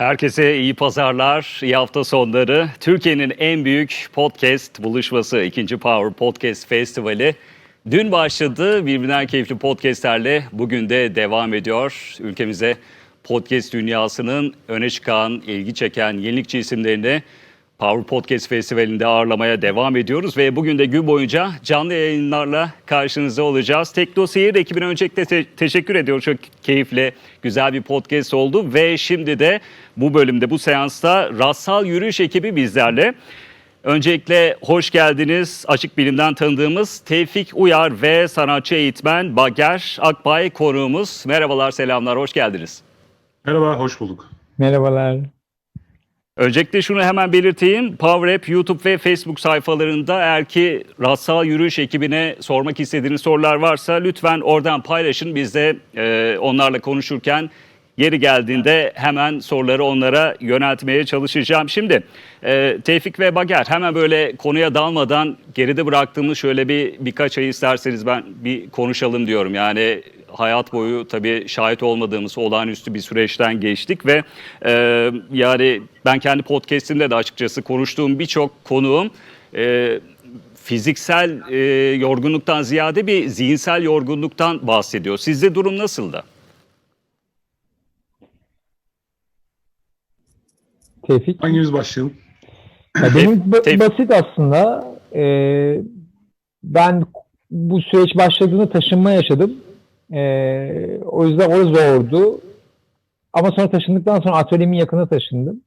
Herkese iyi pazarlar, iyi hafta sonları. Türkiye'nin en büyük podcast buluşması, ikinci Power Podcast Festivali. Dün başladı, birbirinden keyifli podcastlerle bugün de devam ediyor. Ülkemize podcast dünyasının öne çıkan, ilgi çeken yenilikçi isimlerini Power Podcast Festivali'nde ağırlamaya devam ediyoruz ve bugün de gün boyunca canlı yayınlarla karşınızda olacağız. Tekno Seyir ekibine öncelikle te- teşekkür ediyorum. Çok keyifli, güzel bir podcast oldu ve şimdi de bu bölümde, bu seansta Rassal Yürüyüş ekibi bizlerle. Öncelikle hoş geldiniz. Açık Bilim'den tanıdığımız Tevfik Uyar ve sanatçı eğitmen Bager Akbay konuğumuz. Merhabalar, selamlar, hoş geldiniz. Merhaba, hoş bulduk. Merhabalar. Öncelikle şunu hemen belirteyim. Power YouTube ve Facebook sayfalarında eğer ki Rassal Yürüyüş ekibine sormak istediğiniz sorular varsa lütfen oradan paylaşın. Biz de e, onlarla konuşurken yeri geldiğinde hemen soruları onlara yöneltmeye çalışacağım. Şimdi e, Tevfik ve Bager hemen böyle konuya dalmadan geride bıraktığımız şöyle bir birkaç ay isterseniz ben bir konuşalım diyorum. Yani hayat boyu tabii şahit olmadığımız olağanüstü bir süreçten geçtik ve e, yani ben kendi podcastimde de açıkçası konuştuğum birçok konuğum e, fiziksel e, yorgunluktan ziyade bir zihinsel yorgunluktan bahsediyor. Sizde durum nasıldı? Tevfik. Hangimiz başlayalım? Ya benim ba- basit aslında. Ee, ben bu süreç başladığında taşınma yaşadım. Ee, o yüzden o zordu. Ama sonra taşındıktan sonra atölyemin yakına taşındım.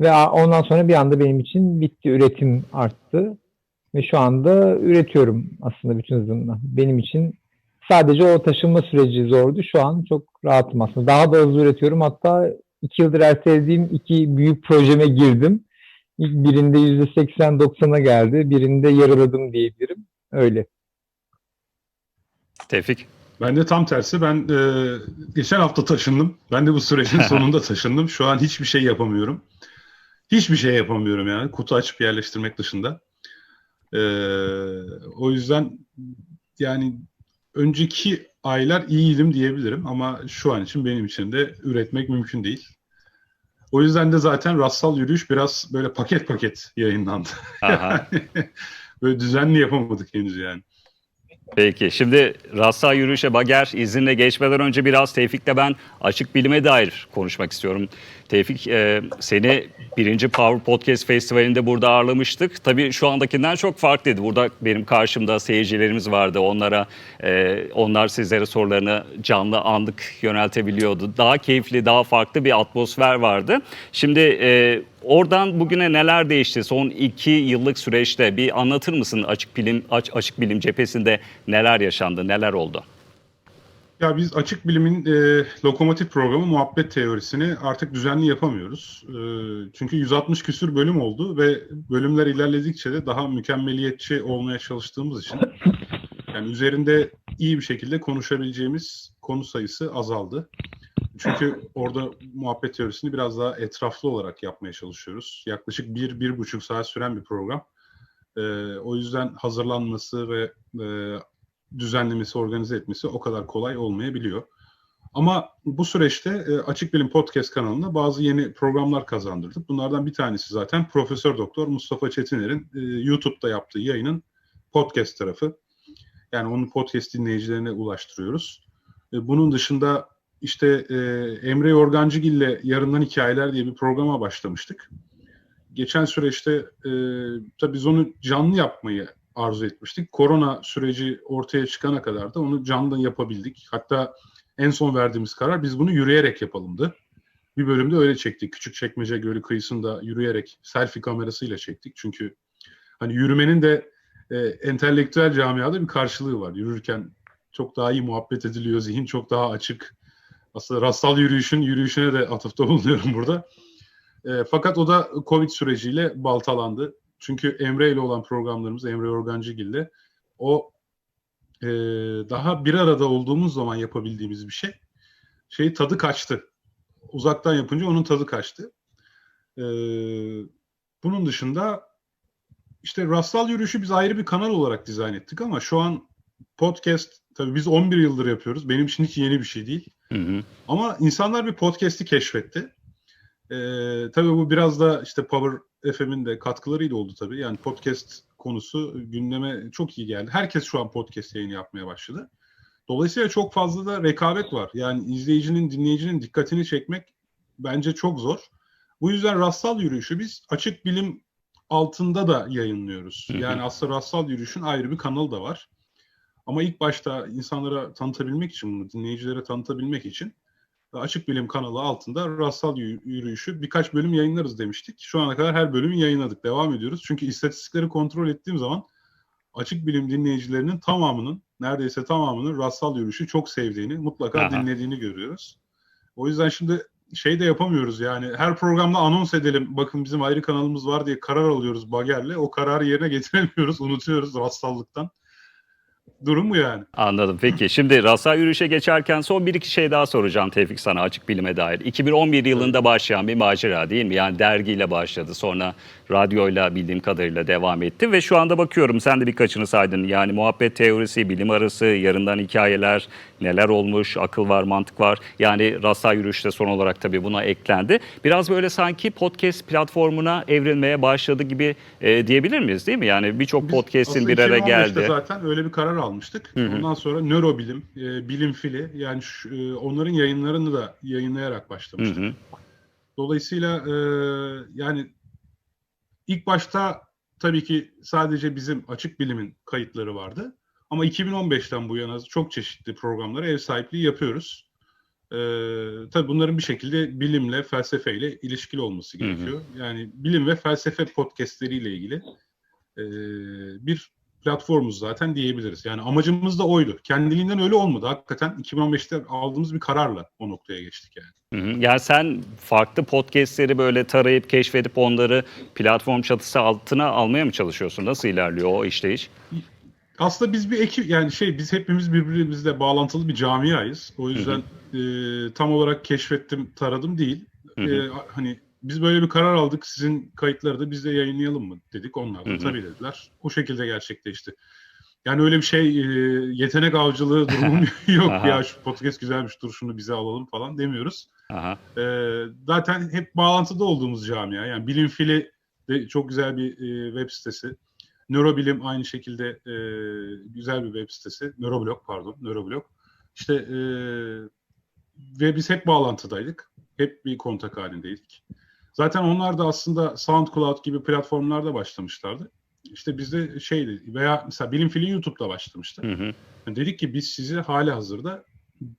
Ve ondan sonra bir anda benim için bitti. Üretim arttı. Ve şu anda üretiyorum aslında bütün hızımla. Benim için sadece o taşınma süreci zordu. Şu an çok rahatım aslında. Daha da hızlı üretiyorum. Hatta iki yıldır ertelediğim iki büyük projeme girdim. İlk birinde %80-90'a geldi. Birinde yarıladım diyebilirim. Öyle. Tevfik. Ben de tam tersi. Ben e, geçen hafta taşındım. Ben de bu sürecin sonunda taşındım. Şu an hiçbir şey yapamıyorum. Hiçbir şey yapamıyorum yani. Kutu açıp yerleştirmek dışında. E, o yüzden yani önceki aylar iyiydim diyebilirim ama şu an için benim için de üretmek mümkün değil. O yüzden de zaten Rassal Yürüyüş biraz böyle paket paket yayınlandı. Aha. böyle düzenli yapamadık henüz yani. Peki şimdi Rassa Yürüyüş'e Bager izinle geçmeden önce biraz Tevfik'le ben açık bilime dair konuşmak istiyorum. Tevfik e, seni birinci Power Podcast Festivali'nde burada ağırlamıştık. Tabii şu andakinden çok farklıydı. Burada benim karşımda seyircilerimiz vardı. Onlara e, onlar sizlere sorularını canlı anlık yöneltebiliyordu. Daha keyifli, daha farklı bir atmosfer vardı. Şimdi e, oradan bugüne neler değişti? Son iki yıllık süreçte bir anlatır mısın açık bilim aç, açık bilim cephesinde neler yaşandı, neler oldu? Ya biz açık bilimin e, lokomotif programı muhabbet teorisini artık düzenli yapamıyoruz. E, çünkü 160 küsür bölüm oldu ve bölümler ilerledikçe de daha mükemmeliyetçi olmaya çalıştığımız için yani üzerinde iyi bir şekilde konuşabileceğimiz konu sayısı azaldı. Çünkü orada muhabbet teorisini biraz daha etraflı olarak yapmaya çalışıyoruz. Yaklaşık bir, bir buçuk saat süren bir program. E, o yüzden hazırlanması ve e, düzenlemesi, organize etmesi o kadar kolay olmayabiliyor. Ama bu süreçte e, Açık Bilim Podcast kanalına bazı yeni programlar kazandırdık. Bunlardan bir tanesi zaten Profesör Doktor Mustafa Çetiner'in e, YouTube'da yaptığı yayının podcast tarafı. Yani onun podcast dinleyicilerine ulaştırıyoruz. E, bunun dışında işte e, Emre Yorgancıgil ile Yarından Hikayeler diye bir programa başlamıştık. Geçen süreçte e, tabii biz onu canlı yapmayı arzu etmiştik. Korona süreci ortaya çıkana kadar da onu canlı yapabildik. Hatta en son verdiğimiz karar biz bunu yürüyerek yapalımdı. Bir bölümde öyle çektik. Küçükçekmece Gölü kıyısında yürüyerek selfie kamerasıyla çektik. Çünkü hani yürümenin de e, entelektüel camiada bir karşılığı var. Yürürken çok daha iyi muhabbet ediliyor. Zihin çok daha açık. Aslında rastsal yürüyüşün yürüyüşüne de atıfta bulunuyorum burada. E, fakat o da Covid süreciyle baltalandı. Çünkü Emre ile olan programlarımız, Emre Organcıgil ile o e, daha bir arada olduğumuz zaman yapabildiğimiz bir şey. Şey tadı kaçtı. Uzaktan yapınca onun tadı kaçtı. E, bunun dışında işte rastsal yürüyüşü biz ayrı bir kanal olarak dizayn ettik ama şu an podcast tabii biz 11 yıldır yapıyoruz. Benim için hiç yeni bir şey değil. Hı hı. Ama insanlar bir podcast'i keşfetti. E, tabii bu biraz da işte Power FM'in de katkılarıyla oldu tabii. Yani podcast konusu gündeme çok iyi geldi. Herkes şu an podcast yayını yapmaya başladı. Dolayısıyla çok fazla da rekabet var. Yani izleyicinin, dinleyicinin dikkatini çekmek bence çok zor. Bu yüzden rastsal yürüyüşü biz açık bilim altında da yayınlıyoruz. Hı hı. Yani aslında rastsal yürüyüşün ayrı bir kanalı da var. Ama ilk başta insanlara tanıtabilmek için bunu, dinleyicilere tanıtabilmek için açık bilim kanalı altında rastsal yü- yürüyüşü birkaç bölüm yayınlarız demiştik. Şu ana kadar her bölümü yayınladık. Devam ediyoruz. Çünkü istatistikleri kontrol ettiğim zaman açık bilim dinleyicilerinin tamamının, neredeyse tamamının rastsal yürüyüşü çok sevdiğini, mutlaka Aha. dinlediğini görüyoruz. O yüzden şimdi şey de yapamıyoruz yani her programda anons edelim bakın bizim ayrı kanalımız var diye karar alıyoruz bagerle. O kararı yerine getiremiyoruz, unutuyoruz rastsallıktan. Durum bu yani. Anladım. Peki şimdi rastsal yürüyüşe geçerken son bir iki şey daha soracağım Tevfik sana açık bilime dair. 2011 yılında başlayan bir macera değil mi? Yani dergiyle başladı. Sonra radyoyla bildiğim kadarıyla devam etti. Ve şu anda bakıyorum sen de birkaçını saydın. Yani muhabbet teorisi, bilim arası, yarından hikayeler, neler olmuş, akıl var, mantık var. Yani rastsal yürüyüşte son olarak tabii buna eklendi. Biraz böyle sanki podcast platformuna evrilmeye başladı gibi e, diyebilir miyiz değil mi? Yani birçok podcast'in bir araya 2015'te geldi. zaten öyle bir karar almıştık. Hı hı. Ondan sonra nörobilim, e, bilim fili yani şu- e, onların yayınlarını da yayınlayarak Hı başlamıştık. hı. Dolayısıyla e, yani ilk başta tabii ki sadece bizim açık bilimin kayıtları vardı. Ama 2015'ten bu yana çok çeşitli programlara ev sahipliği yapıyoruz. E, tabii bunların bir şekilde bilimle, felsefeyle ilişkili olması Hı hı. gerekiyor. Yani bilim ve felsefe podcastleriyle ilgili e, bir platformuz zaten diyebiliriz. Yani amacımız da oydu. Kendiliğinden öyle olmadı. Hakikaten 2015'te aldığımız bir kararla o noktaya geçtik yani. Hı hı. Yani sen farklı podcastleri böyle tarayıp keşfedip onları platform çatısı altına almaya mı çalışıyorsun? Nasıl ilerliyor o işleyiş? Aslında biz bir ekip yani şey biz hepimiz birbirimizle bağlantılı bir camiayız. O yüzden e, tam olarak keşfettim, taradım değil. Hı hı. E, hani biz böyle bir karar aldık. Sizin kayıtları da biz de yayınlayalım mı dedik. Onlar da Hı hı. tabii dediler. O şekilde gerçekleşti. Yani öyle bir şey e, yetenek avcılığı durumum yok Aha. ya şu podcast güzelmiş dur şunu bize alalım falan demiyoruz. Aha. Ee, zaten hep bağlantıda olduğumuz camia. Yani Bilim Fili de çok güzel bir e, web sitesi. Nörobilim aynı şekilde e, güzel bir web sitesi. Nöroblog pardon, Nöroblog. İşte e, ve biz hep bağlantıdaydık. Hep bir kontak halindeydik. Zaten onlar da aslında SoundCloud gibi platformlarda başlamışlardı. İşte bizde şeydi veya mesela Bilim Fili YouTube'da başlamıştı. Hı hı. Yani dedik ki biz sizi hali hazırda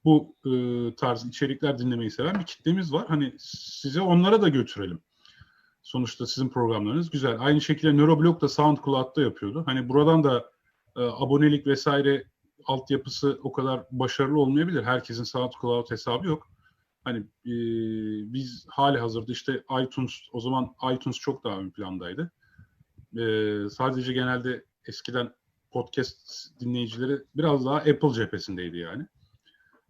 bu e, tarz içerikler dinlemeyi seven bir kitlemiz var. Hani size onlara da götürelim. Sonuçta sizin programlarınız güzel. Aynı şekilde Neuroblog da SoundCloud'da yapıyordu. Hani buradan da e, abonelik vesaire altyapısı o kadar başarılı olmayabilir. Herkesin SoundCloud hesabı yok. Hani e, biz hali hazırda işte iTunes, o zaman iTunes çok daha ön plandaydı. E, sadece genelde eskiden podcast dinleyicileri biraz daha Apple cephesindeydi yani.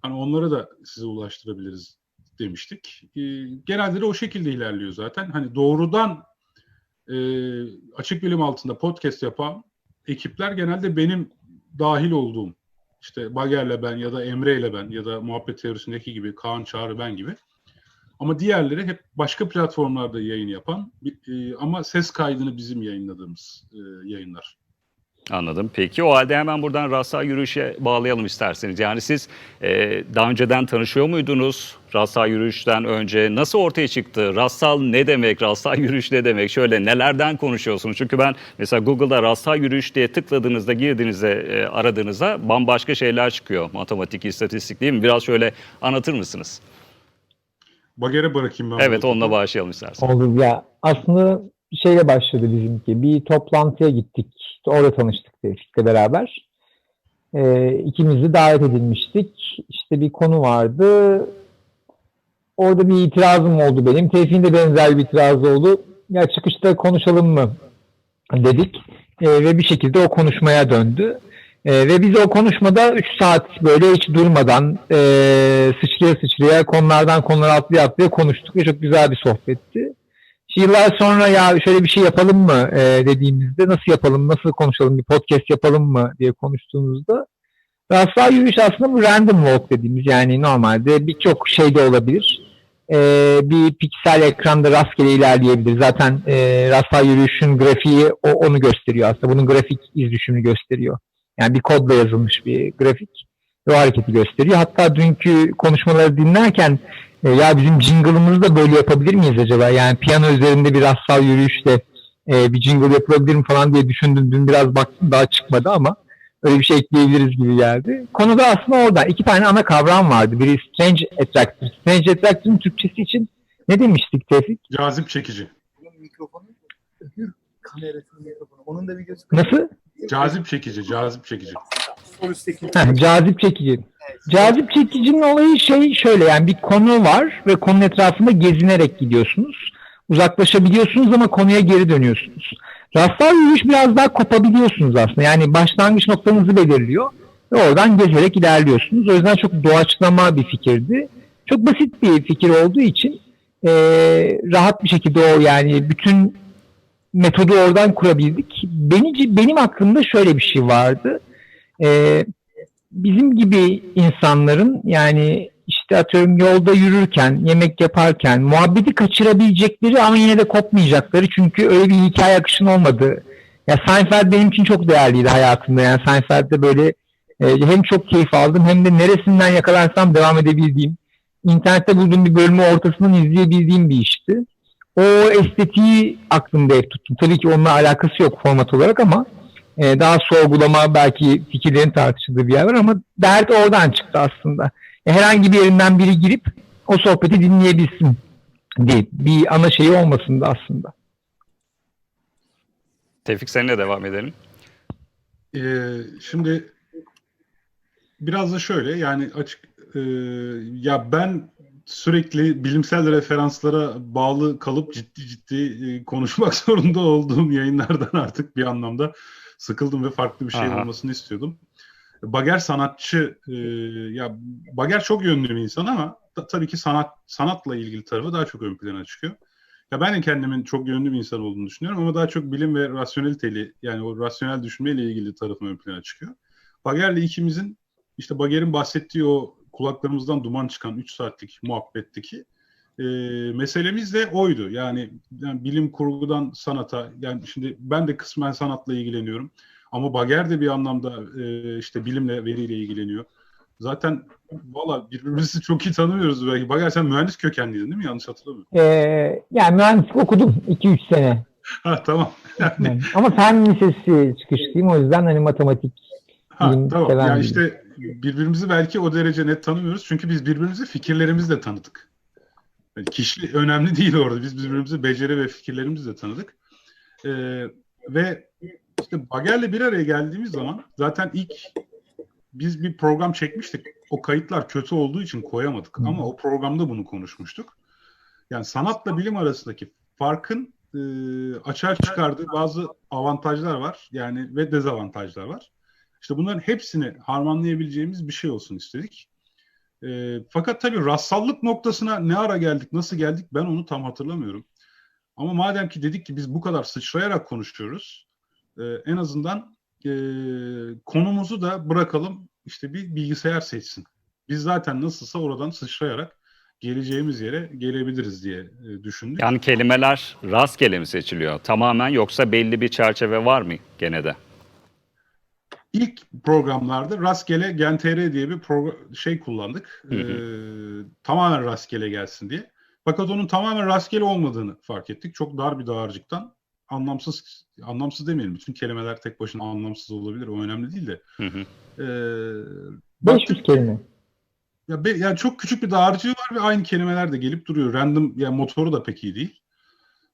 Hani onları da size ulaştırabiliriz demiştik. Ee, genelde de o şekilde ilerliyor zaten. Hani doğrudan e, açık bilim altında podcast yapan ekipler genelde benim dahil olduğum işte Bager'le ben ya da Emre'yle ben ya da muhabbet teorisindeki gibi Kaan Çağrı ben gibi. Ama diğerleri hep başka platformlarda yayın yapan e, ama ses kaydını bizim yayınladığımız e, yayınlar. Anladım. Peki o halde hemen buradan rastsal yürüyüşe bağlayalım isterseniz. Yani siz e, daha önceden tanışıyor muydunuz? Rastsal yürüyüşten önce nasıl ortaya çıktı? Rastsal ne demek? Rastsal yürüyüş ne demek? Şöyle nelerden konuşuyorsunuz? Çünkü ben mesela Google'da rastsal yürüyüş diye tıkladığınızda, girdiğinizde, e, aradığınızda bambaşka şeyler çıkıyor. Matematik, istatistik değil mi? Biraz şöyle anlatır mısınız? Bager'e bırakayım ben. Evet onunla başlayalım isterseniz. Olur ya aslında şeyle başladı bizimki. Bir toplantıya gittik. Orada tanıştık Tevfik'le beraber. Ee, ikimiz de davet edilmiştik. İşte bir konu vardı. Orada bir itirazım oldu benim. Tevfik'in de benzer bir itirazı oldu. Ya çıkışta konuşalım mı dedik. Ee, ve bir şekilde o konuşmaya döndü. Ee, ve biz o konuşmada 3 saat böyle hiç durmadan e, sıçraya sıçraya konulardan konulara atlaya atlaya konuştuk ve çok güzel bir sohbetti. Yıllar sonra ya şöyle bir şey yapalım mı e, dediğimizde nasıl yapalım, nasıl konuşalım, bir podcast yapalım mı diye konuştuğumuzda Rastlar yürüyüş aslında bu random walk dediğimiz yani normalde birçok şey de olabilir. e, bir piksel ekranda rastgele ilerleyebilir. Zaten e, rastlar yürüyüşün grafiği o, onu gösteriyor aslında. Bunun grafik iz düşümünü gösteriyor. Yani bir kodla yazılmış bir grafik o hareketi gösteriyor. Hatta dünkü konuşmaları dinlerken e, ya bizim jingle'ımızı da böyle yapabilir miyiz acaba? Yani piyano üzerinde bir rastsal yürüyüşle e, bir jingle yapılabilir mi falan diye düşündüm. Dün biraz baktım daha çıkmadı ama öyle bir şey ekleyebiliriz gibi geldi. Konuda aslında orada iki tane ana kavram vardı. Biri Strange Attractor. Strange Attractor'ın Türkçesi için ne demiştik Tevfik? Cazip çekici. Bunun mikrofonu öbür kamerasının mikrofonu. Onun da videosu Nasıl? Cazip çekici, cazip çekici. Sol üstteki. Cazip çekici. Evet. Cazip çekicinin olayı şey şöyle yani bir konu var ve konunun etrafında gezinerek gidiyorsunuz. Uzaklaşabiliyorsunuz ama konuya geri dönüyorsunuz. Rastlar yürüyüş biraz daha kopabiliyorsunuz aslında. Yani başlangıç noktanızı belirliyor ve oradan gezerek ilerliyorsunuz. O yüzden çok doğaçlama bir fikirdi. Çok basit bir fikir olduğu için eee, rahat bir şekilde o yani bütün metodu oradan kurabildik. Beni, benim aklımda şöyle bir şey vardı. Eee bizim gibi insanların yani işte atıyorum yolda yürürken, yemek yaparken muhabbeti kaçırabilecekleri ama yine de kopmayacakları çünkü öyle bir hikaye akışın olmadı. Ya Seinfeld benim için çok değerliydi hayatımda. Yani Seinfeld'de böyle e, hem çok keyif aldım hem de neresinden yakalarsam devam edebildiğim, internette bulduğum bir bölümü ortasından izleyebildiğim bir işti. O estetiği aklımda hep tuttum. Tabii ki onunla alakası yok format olarak ama e, daha sorgulama belki fikirlerin tartışıldığı bir yer var ama dert oradan çıktı aslında. E, herhangi bir yerinden biri girip o sohbeti dinleyebilsin diye bir ana şeyi olmasın da aslında. Tevfik seninle devam edelim. Ee, şimdi biraz da şöyle yani açık e, ya ben sürekli bilimsel referanslara bağlı kalıp ciddi ciddi e, konuşmak zorunda olduğum yayınlardan artık bir anlamda sıkıldım ve farklı bir şey Aha. olmasını istiyordum. Bager sanatçı e, ya Bager çok yönlü bir insan ama ta- tabii ki sanat sanatla ilgili tarafı daha çok ön plana çıkıyor. Ya ben de kendimin çok yönlü bir insan olduğunu düşünüyorum ama daha çok bilim ve rasyoneliteli yani o rasyonel düşünmeyle ilgili tarafım ön plana çıkıyor. Bager'le ikimizin işte Bager'in bahsettiği o kulaklarımızdan duman çıkan 3 saatlik muhabbetteki e, meselemiz de oydu. Yani, yani bilim kurgudan sanata yani şimdi ben de kısmen sanatla ilgileniyorum. Ama Bager de bir anlamda e, işte bilimle, veriyle ilgileniyor. Zaten valla birbirimizi çok iyi tanımıyoruz belki. Bager sen mühendis kökenliydin değil mi? Yanlış hatırlamıyorum. E, yani mühendislik okudum 2-3 sene. Ha tamam. Yani. Ama fen lisesi çıkışlıyım o yüzden hani matematik Ha, Bilim tamam. seven Yani işte birbirimizi belki o derece net tanımıyoruz. Çünkü biz birbirimizi fikirlerimizle tanıdık. Yani kişi önemli değil orada. Biz birbirimizi beceri ve fikirlerimizle tanıdık. Ee, ve işte Bager'le bir araya geldiğimiz zaman zaten ilk biz bir program çekmiştik. O kayıtlar kötü olduğu için koyamadık. Hı. Ama o programda bunu konuşmuştuk. Yani sanatla bilim arasındaki farkın e, açığa çıkardığı bazı avantajlar var. Yani ve dezavantajlar var. İşte bunların hepsini harmanlayabileceğimiz bir şey olsun istedik. E, fakat tabii rassallık noktasına ne ara geldik, nasıl geldik ben onu tam hatırlamıyorum. Ama madem ki dedik ki biz bu kadar sıçrayarak konuşuyoruz, e, en azından e, konumuzu da bırakalım işte bir bilgisayar seçsin. Biz zaten nasılsa oradan sıçrayarak geleceğimiz yere gelebiliriz diye e, düşündük. Yani kelimeler rastgele mi seçiliyor tamamen yoksa belli bir çerçeve var mı gene de? İlk programlarda rastgele GenTR diye bir şey kullandık. Hı hı. Ee, tamamen rastgele gelsin diye. Fakat onun tamamen rastgele olmadığını fark ettik. Çok dar bir dağarcıktan anlamsız anlamsız demeyelim. Bütün kelimeler tek başına anlamsız olabilir. O önemli değil de. Hı hı. Ee, 500 baktık- kelime. ya be, yani çok küçük bir dağarcığı var ve aynı kelimeler de gelip duruyor. Random yani motoru da pek iyi değil.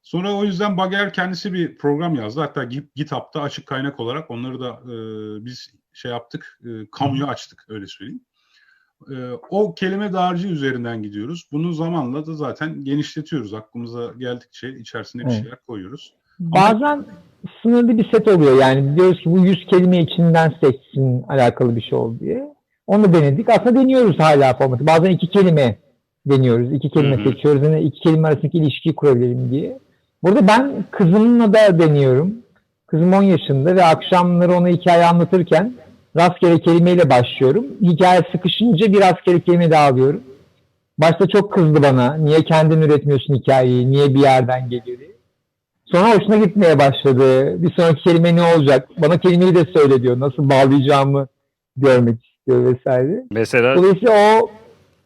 Sonra o yüzden Bager kendisi bir program yazdı. Hatta Git- GitHub'da açık kaynak olarak onları da e, biz şey yaptık. E, kamuya açtık öyle söyleyeyim. E, o kelime dağarcığı üzerinden gidiyoruz. Bunu zamanla da zaten genişletiyoruz. Aklımıza geldikçe içerisine bir Evet. şeyler koyuyoruz. Bazen sınırlı bir set oluyor yani diyoruz ki bu 100 kelime içinden seçsin alakalı bir şey oldu diye. Onu denedik. Aslında deniyoruz hala formatı. Bazen iki kelime deniyoruz. iki kelime Hı hı. seçiyoruz. Yani iki kelime arasındaki ilişkiyi kurabilelim diye. Burada ben kızımla da deniyorum. Kızım 10 yaşında ve akşamları ona hikaye anlatırken rastgele kelimeyle başlıyorum. Hikaye sıkışınca bir rastgele kelime daha alıyorum. Başta çok kızdı bana. Niye kendin üretmiyorsun hikayeyi? Niye bir yerden geliyor diye. Sonra hoşuna gitmeye başladı. Bir sonraki kelime ne olacak? Bana kelimeyi de söyle diyor. Nasıl bağlayacağımı görmek istiyor vesaire. Mesela Dolayısıyla o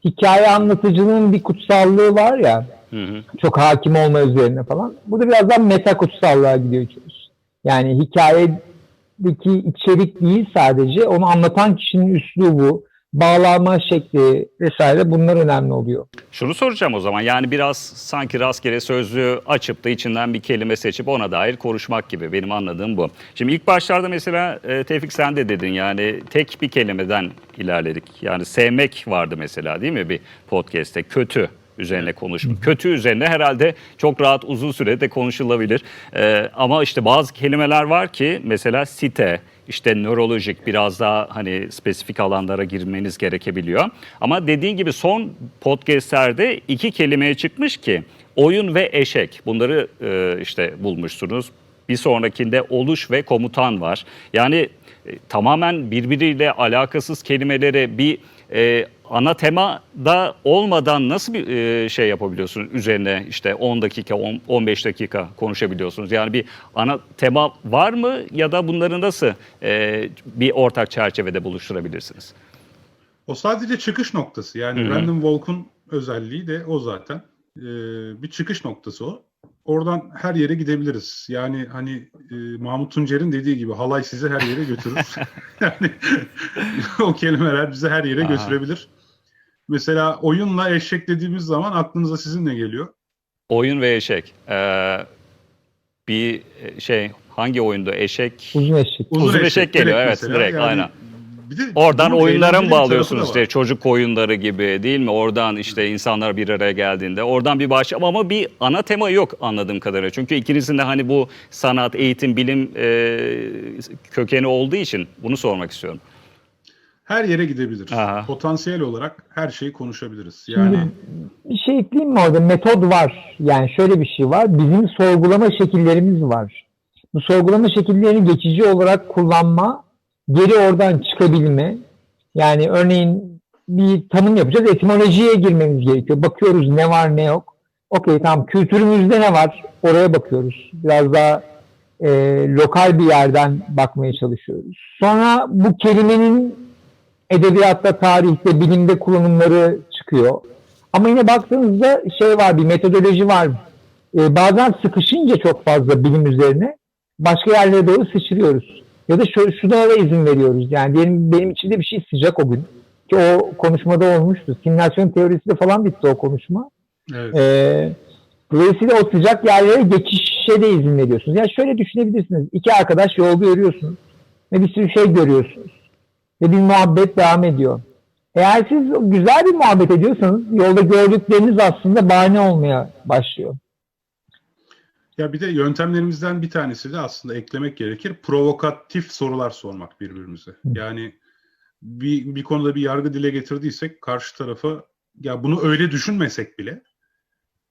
hikaye anlatıcının bir kutsallığı var ya Hı hı. çok hakim olma üzerine falan. Bu da birazdan meta kutsallığa gidiyor içeriz. Yani hikayedeki içerik değil sadece onu anlatan kişinin üslubu, bağlama şekli vesaire bunlar önemli oluyor. Şunu soracağım o zaman. Yani biraz sanki rastgele sözlüğü açıp da içinden bir kelime seçip ona dair konuşmak gibi. Benim anladığım bu. Şimdi ilk başlarda mesela e, Tevfik sen de dedin yani tek bir kelimeden ilerledik. Yani sevmek vardı mesela değil mi bir podcast'te? Kötü üzerine konuşmak. Kötü üzerine herhalde çok rahat uzun sürede konuşulabilir. E, ama işte bazı kelimeler var ki mesela site, işte nörolojik biraz daha hani spesifik alanlara girmeniz gerekebiliyor. Ama dediğin gibi son podcastlerde iki kelimeye çıkmış ki oyun ve eşek. Bunları e, işte bulmuşsunuz. Bir sonrakinde oluş ve komutan var. Yani e, tamamen birbiriyle alakasız kelimeleri bir e, ana temada olmadan nasıl bir e, şey yapabiliyorsunuz üzerine işte 10 dakika 10, 15 dakika konuşabiliyorsunuz. Yani bir ana tema var mı ya da bunları nasıl e, bir ortak çerçevede buluşturabilirsiniz? O sadece çıkış noktası. Yani Hı hı. Random Walk'un özelliği de o zaten. Ee, bir çıkış noktası o. Oradan her yere gidebiliriz. Yani hani e, Mahmut Tuncer'in dediği gibi halay sizi her yere götürür. yani o kelimeler bizi her yere Aha. götürebilir. Mesela oyunla eşek dediğimiz zaman aklınıza sizin ne geliyor? Oyun ve eşek. Ee, bir şey hangi oyunda eşek? Uzun eşek. Uzun eşek geliyor, direkt evet, mesela. direkt, aynen. Bir de Oradan oyunlara mı bağlıyorsunuz işte çocuk oyunları gibi değil mi? Oradan işte insanlar bir araya geldiğinde oradan bir baş ama bir ana tema yok anladığım kadarıyla. Çünkü ikinizin de hani bu sanat, eğitim, bilim e, kökeni olduğu için bunu sormak istiyorum. Her yere gidebilir. Aha. Potansiyel olarak her şeyi konuşabiliriz. Yani Bir şey ekleyeyim mi orada? Metod var. Yani şöyle bir şey var. Bizim sorgulama şekillerimiz var. Bu sorgulama şekillerini geçici olarak kullanma, geri oradan çıkabilme. Yani örneğin bir tanım yapacağız. Etimolojiye girmemiz gerekiyor. Bakıyoruz ne var ne yok. Okey tamam kültürümüzde ne var? Oraya bakıyoruz. Biraz daha e, lokal bir yerden bakmaya çalışıyoruz. Sonra bu kelimenin edebiyatta, tarihte, bilimde kullanımları çıkıyor. Ama yine baktığınızda şey var, bir metodoloji var. Ee, bazen sıkışınca çok fazla bilim üzerine başka yerlere doğru sıçrıyoruz. Ya da şu, şuna da izin veriyoruz. Yani diyelim benim içimde bir şey sıcak o gün. Ki o konuşmada olmuştu. Simülasyon teorisiyle falan bitti o konuşma. evet. Ee, dolayısıyla o sıcak yerlere geçişe de izin veriyorsunuz. Yani şöyle düşünebilirsiniz. İki arkadaş yolda yürüyorsunuz. Ve bir sürü şey görüyorsunuz. Ve bir muhabbet devam ediyor. Eğer siz güzel bir muhabbet ediyorsanız yolda gördükleriniz aslında bahane olmaya başlıyor. Ya bir de yöntemlerimizden bir tanesi de aslında eklemek gerekir. Provokatif sorular sormak birbirimize. Yani bir, bir konuda bir yargı dile getirdiysek karşı tarafa ya bunu öyle düşünmesek bile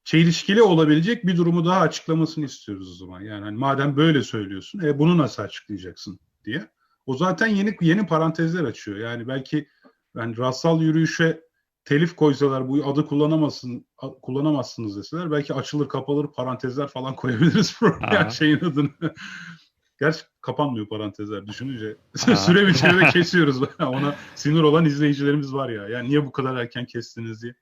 çelişkili olabilecek bir durumu daha açıklamasını istiyoruz o zaman. Yani hani madem böyle söylüyorsun, e bunu nasıl açıklayacaksın diye. O zaten yeni yeni parantezler açıyor. Yani belki yani rastsal yürüyüşe telif koysalar bu adı kullanamazsın a- kullanamazsınız deseler belki açılır kapalır parantezler falan koyabiliriz program şeyin adını. Gerçi kapanmıyor parantezler düşününce. Süre biçimi ve kesiyoruz. Ona sinir olan izleyicilerimiz var ya. Yani niye bu kadar erken kestiniz diye.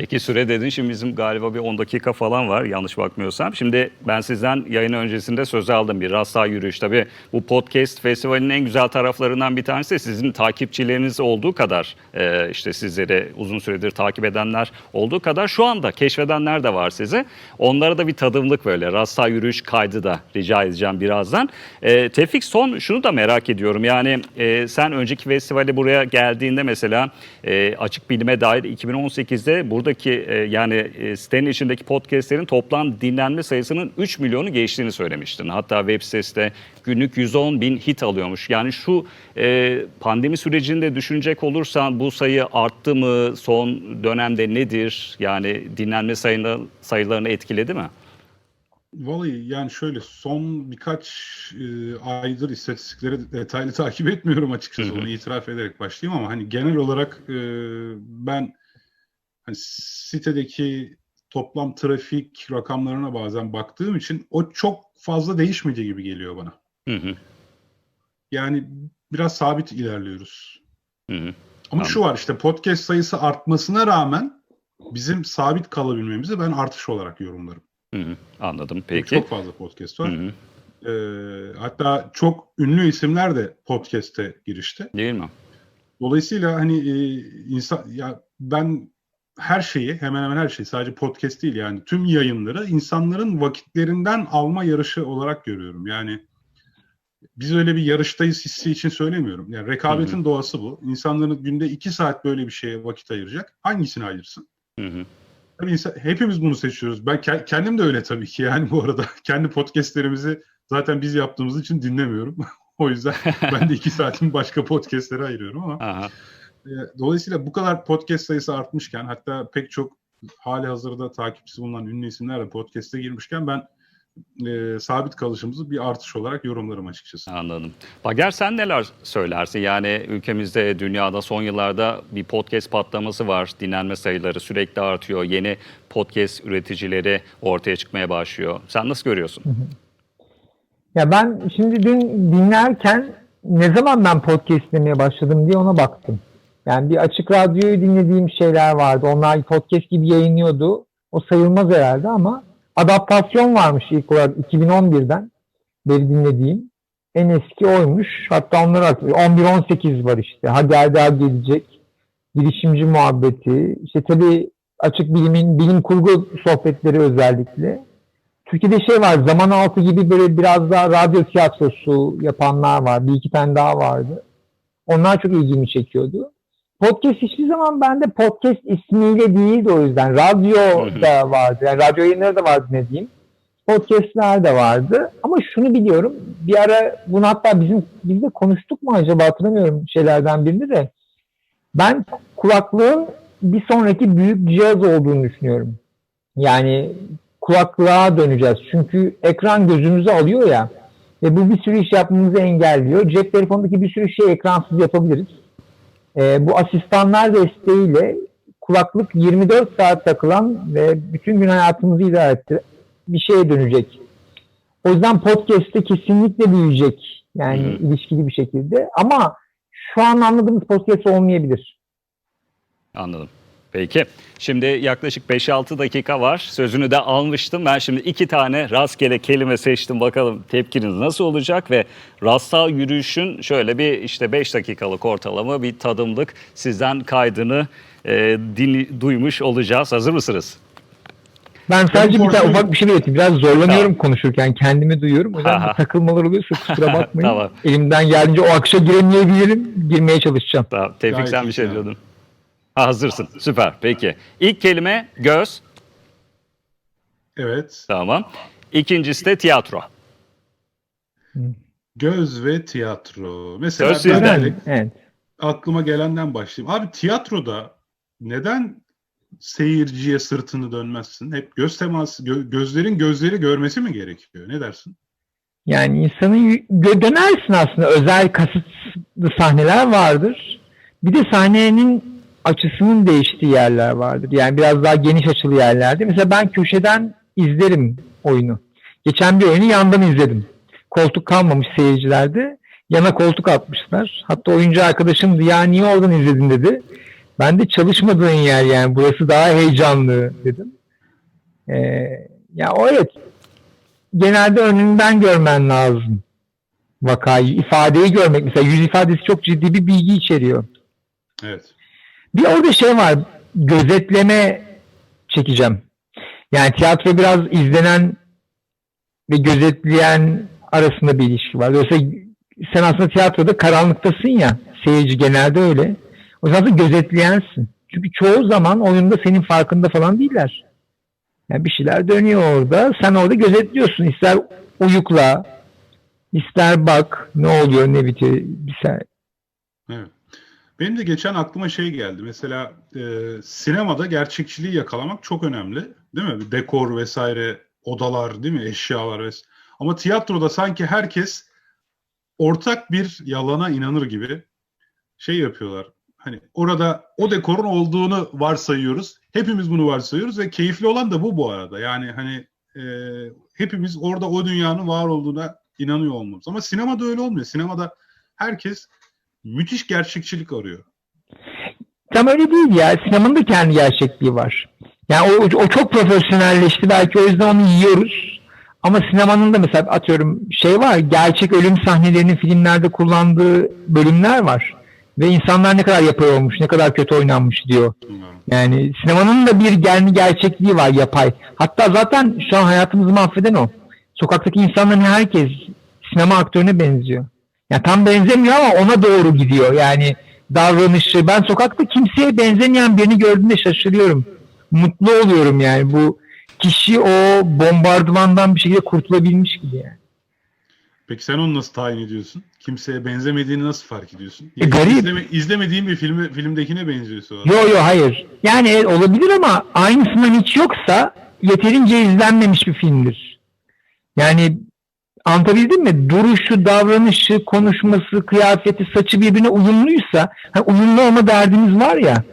Peki süre dedin şimdi bizim galiba bir 10 dakika falan var yanlış bakmıyorsam. Şimdi ben sizden yayın öncesinde söz aldım bir rasta yürüyüş. Tabii bu podcast festivalinin en güzel taraflarından bir tanesi de sizin takipçileriniz olduğu kadar e, işte sizleri uzun süredir takip edenler olduğu kadar şu anda keşfedenler de var sizi. Onlara da bir tadımlık böyle rasta yürüyüş kaydı da rica edeceğim birazdan. E, Tevfik son şunu da merak ediyorum yani e, sen önceki festivale buraya geldiğinde mesela e, açık bilime dair 2018'de buradaki e, yani e, sitenin içindeki podcastlerin toplam dinlenme sayısının 3 milyonu geçtiğini söylemiştin. Hatta web sitesi de günlük 110 bin hit alıyormuş. Yani şu e, pandemi sürecinde düşünecek olursan bu sayı arttı mı? Son dönemde nedir? Yani dinlenme sayını, sayılarını etkiledi mi? Vallahi yani şöyle son birkaç e, aydır istatistikleri detaylı takip etmiyorum açıkçası Hı hı. onu itiraf ederek başlayayım ama hani genel olarak e, ben hani sitedeki toplam trafik rakamlarına bazen baktığım için o çok fazla değişmedi gibi geliyor bana. Hı hı. Yani biraz sabit ilerliyoruz. Hı hı. Ama şu var işte podcast sayısı artmasına rağmen bizim sabit kalabilmemizi ben artış olarak yorumlarım. Hı hı. Anladım. Peki. Çok fazla podcast Hı var. hı. Ee, hatta çok ünlü isimler de podcast'e girişti. Değil mi? Dolayısıyla hani e, insan ya ben her şeyi hemen hemen her şeyi sadece podcast değil yani tüm yayınları insanların vakitlerinden alma yarışı olarak görüyorum. Yani biz öyle bir yarıştayız hissi için söylemiyorum. Yani rekabetin doğası bu. İnsanların günde iki saat böyle bir şeye vakit ayıracak. Hangisini ayırsın? Hı hı. Tabii insan, hepimiz bunu seçiyoruz. Ben ke- kendim de öyle tabii ki yani bu arada. Kendi podcastlerimizi zaten biz yaptığımız için dinlemiyorum. o yüzden ben de iki saatimi başka podcastlere ayırıyorum ama Aha. E, dolayısıyla bu kadar podcast sayısı artmışken hatta pek çok hali hazırda takipçisi bulunan ünlü isimler de podcast'e girmişken ben e, sabit kalışımızı bir artış olarak yorumlarım açıkçası. Anladım. Bager sen neler söylersin? Yani ülkemizde, dünyada son yıllarda bir podcast patlaması var. Dinlenme sayıları sürekli artıyor. Yeni podcast üreticileri ortaya çıkmaya başlıyor. Sen nasıl görüyorsun? Ya ben şimdi dün dinlerken ne zaman ben podcast dinlemeye başladım diye ona baktım. Yani bir açık radyoyu dinlediğim şeyler vardı. Onlar podcast gibi yayınlıyordu. O sayılmaz herhalde ama adaptasyon varmış ilk olarak 2011'den beri dinlediğim. En eski oymuş. Hatta onları hatırlıyorum. 11-18 var işte. Hadi hadi gelecek. Girişimci muhabbeti. İşte tabii açık bilimin bilim kurgu sohbetleri özellikle. Türkiye'de şey var, zaman altı gibi böyle biraz daha radyo tiyatrosu yapanlar var. Bir iki tane daha vardı. Onlar çok ilgimi çekiyordu. Podcast hiçbir zaman bende podcast ismiyle değildi o yüzden. Radyo da vardı. Yani radyo yayınları da vardı ne diyeyim. Podcastler de vardı. Ama şunu biliyorum. Bir ara bunu hatta bizim biz de konuştuk mu acaba hatırlamıyorum şeylerden birinde de. Ben kulaklığın bir sonraki büyük cihaz olduğunu düşünüyorum. Yani kulaklığa döneceğiz. Çünkü ekran gözümüzü alıyor ya ve bu bir sürü iş yapmamızı engelliyor. Cep telefonundaki bir sürü şey ekransız yapabiliriz. Ee, bu asistanlar desteğiyle kulaklık 24 saat takılan ve bütün gün hayatımızı idare etti bir şeye dönecek. O yüzden podcast'te kesinlikle büyüyecek. Yani hı. ilişkili bir şekilde. Ama şu an anladığımız podcast olmayabilir. Anladım. Peki. Şimdi yaklaşık 5-6 dakika var. Sözünü de almıştım. Ben şimdi iki tane rastgele kelime seçtim. Bakalım tepkiniz nasıl olacak ve rastsal yürüyüşün şöyle bir işte 5 dakikalık ortalama bir tadımlık sizden kaydını e, dinli- duymuş olacağız. Hazır mısınız? Ben sadece bir tane ufak bir şey belirteyim. Biraz zorlanıyorum Tamam. konuşurken. Kendimi duyuyorum. O yüzden takılmalar oluyorsa kusura bakmayın. Tamam. Elimden geldiğince o akışa giremeyebilirim. Girmeye çalışacağım. Tamam. Tevfik Gayet sen bir şey yani. diyordun. Ha, hazırsın. Süper. Peki. İlk kelime göz. Evet. Tamam. İkincisi de tiyatro. Göz ve tiyatro. Mesela Göz ben sizden. de Evet. aklıma gelenden başlayayım. Abi tiyatroda neden seyirciye sırtını dönmezsin? Hep göz teması, gö- gözlerin gözleri görmesi mi gerekiyor? Ne dersin? Yani insanın gö- dönersin aslında. Özel kasıtlı sahneler vardır. Bir de sahnenin açısının değiştiği yerler vardır. Yani biraz daha geniş açılı yerlerde. Mesela ben köşeden izlerim oyunu. Geçen bir oyunu yandan izledim. Koltuk kalmamış seyircilerde. Yana koltuk atmışlar. Hatta oyuncu arkadaşım ya niye oradan izledin dedi. Ben de çalışmadığın yer yani burası daha heyecanlı dedim. Ee, ya o evet genelde önünden görmen lazım vakayı. ifadeyi görmek mesela yüz ifadesi çok ciddi bir bilgi içeriyor. Evet. Bir orada şey var gözetleme çekeceğim. Yani tiyatro biraz izlenen ve gözetleyen arasında bir ilişki var. Dolayısıyla sen aslında tiyatroda karanlıktasın ya seyirci genelde öyle. O yüzden aslında gözetleyensin. Çünkü çoğu zaman oyunda senin farkında falan değiller. Yani bir şeyler dönüyor orada. Sen orada gözetliyorsun. İster uyukla, ister bak ne oluyor ne bitiyor. Sen... Benim de geçen aklıma şey geldi. Mesela e, sinemada gerçekçiliği yakalamak çok önemli. Değil mi? Dekor vesaire, odalar değil mi? Eşyalar vesaire. Ama tiyatroda sanki herkes ortak bir yalana inanır gibi şey yapıyorlar. Hani orada o dekorun olduğunu varsayıyoruz. Hepimiz bunu varsayıyoruz ve keyifli olan da bu bu arada. Yani hani e, hepimiz orada o dünyanın var olduğuna inanıyor olmamız. Ama sinemada öyle olmuyor. Sinemada herkes müthiş gerçekçilik arıyor. Tam öyle değil ya. Sinemanın da kendi gerçekliği var. Yani o, o çok profesyonelleşti. Belki o yüzden onu yiyoruz. Ama sinemanın da mesela atıyorum şey var. Gerçek ölüm sahnelerinin filmlerde kullandığı bölümler var. Ve insanlar ne kadar yapay olmuş, ne kadar kötü oynanmış diyor. Yani sinemanın da bir kendi gerçekliği var yapay. Hatta zaten şu an hayatımızı mahveden o. Sokaktaki insanların herkes sinema aktörüne benziyor. Yani tam benzemiyor ama ona doğru gidiyor. Yani davranışı. Ben sokakta kimseye benzemeyen birini gördüğümde şaşırıyorum. Mutlu oluyorum yani. Bu kişi o bombardımandan bir şekilde kurtulabilmiş gibi yani. Peki sen onu nasıl tayin ediyorsun? Kimseye benzemediğini nasıl fark ediyorsun? E, garip. İzleme, izlemediğin bir filmi, filmdekine benziyorsun. o adam. Yo yo hayır. Yani evet, olabilir ama aynısından hiç yoksa yeterince izlenmemiş bir filmdir. Yani anlatabildim mi? Duruşu, davranışı, konuşması, kıyafeti, saçı birbirine uyumluysa hani uyumlu olma derdimiz var ya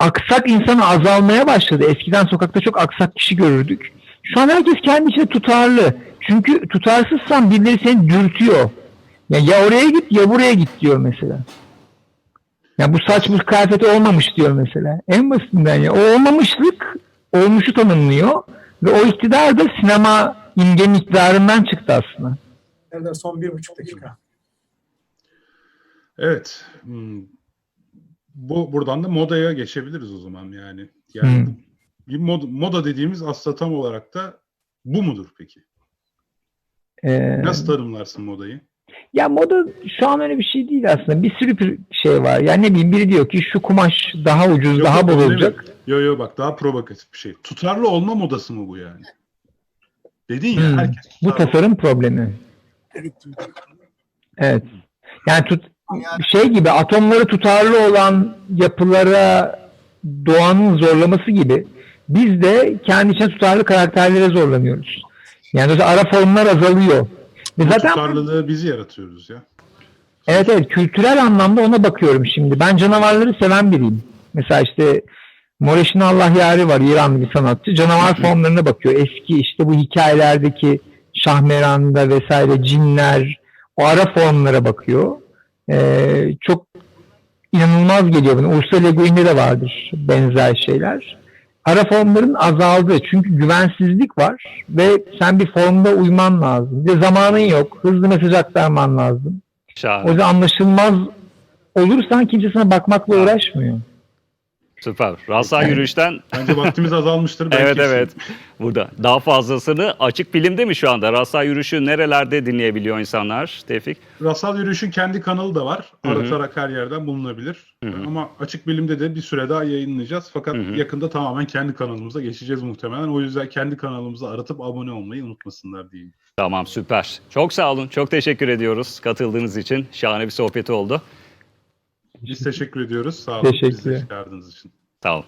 aksak insanı azalmaya başladı. Eskiden sokakta çok aksak kişi görürdük. Şu an herkes kendi içinde tutarlı. Çünkü tutarsızsan birileri seni dürtüyor. Ya, ya oraya git ya buraya git diyor mesela. Ya bu saç bu kıyafeti olmamış diyor mesela. En basitinden ya. O olmamışlık olmuşu tanımlıyor. Ve o iktidar da sinema imgenin iktidarından çıktı aslında. Erdem son bir buçuk dakika. Evet. Hmm. Bu buradan da modaya geçebiliriz o zaman yani. Yani Hmm. bir mod, moda dediğimiz aslında tam olarak da bu mudur peki? Ee, Nasıl tanımlarsın modayı? ya moda şu an öyle bir şey değil aslında. Bir sürü bir şey var. Yani ne bileyim biri diyor ki şu kumaş daha ucuz, Yok, daha yok, bol olacak. mi? Yo yo bak daha provokatif bir şey. Tutarlı olma modası mı bu yani? Dedin ya Hmm. herkes Bu tasarım problemi. Evet. Evet. Yani tut, şey gibi atomları tutarlı olan yapılara doğanın zorlaması gibi biz de kendi içine tutarlı karakterlere zorlanıyoruz. Yani ara formlar azalıyor. Ve Bu zaten tutarlılığı biz yaratıyoruz ya. evet evet kültürel anlamda ona bakıyorum şimdi. Ben canavarları seven biriyim. Mesela işte Moreşin Allah Yari var İranlı bir sanatçı. Canavar formlarına bakıyor. Eski işte bu hikayelerdeki Şahmeran'da vesaire cinler o ara formlara bakıyor. Ee, çok inanılmaz geliyor bana. Ursula Le Guin'de de vardır benzer şeyler. Ara formların azaldı. Çünkü güvensizlik var ve sen bir formda uyman lazım. Ve zamanın yok. Hızlı mesaj aktarman lazım. O Şahane. yüzden anlaşılmaz olursan kimse sana bakmakla uğraşmıyor. Süper. Rasa yürüyüşten Bence vaktimiz azalmıştır. Ben evet evet burada. Daha fazlasını açık bilimde mi şu anda? Rasa yürüyüşü nerelerde dinleyebiliyor insanlar Tevfik? Rasal Yürüyüş'ün kendi kanalı da var. Hı hı. Aratarak her yerden bulunabilir. Hı hı. Ama Açık Bilim'de de bir süre daha yayınlayacağız. Fakat Hı hı. yakında tamamen kendi kanalımıza geçeceğiz muhtemelen. O yüzden kendi kanalımızı aratıp abone olmayı unutmasınlar diyeyim. Tamam süper. Çok sağ olun. Çok teşekkür ediyoruz katıldığınız için. Şahane bir sohbet oldu. Biz teşekkür ediyoruz. Sağ olun. Teşekkür. Bizi çıkardığınız için. Sağ olun.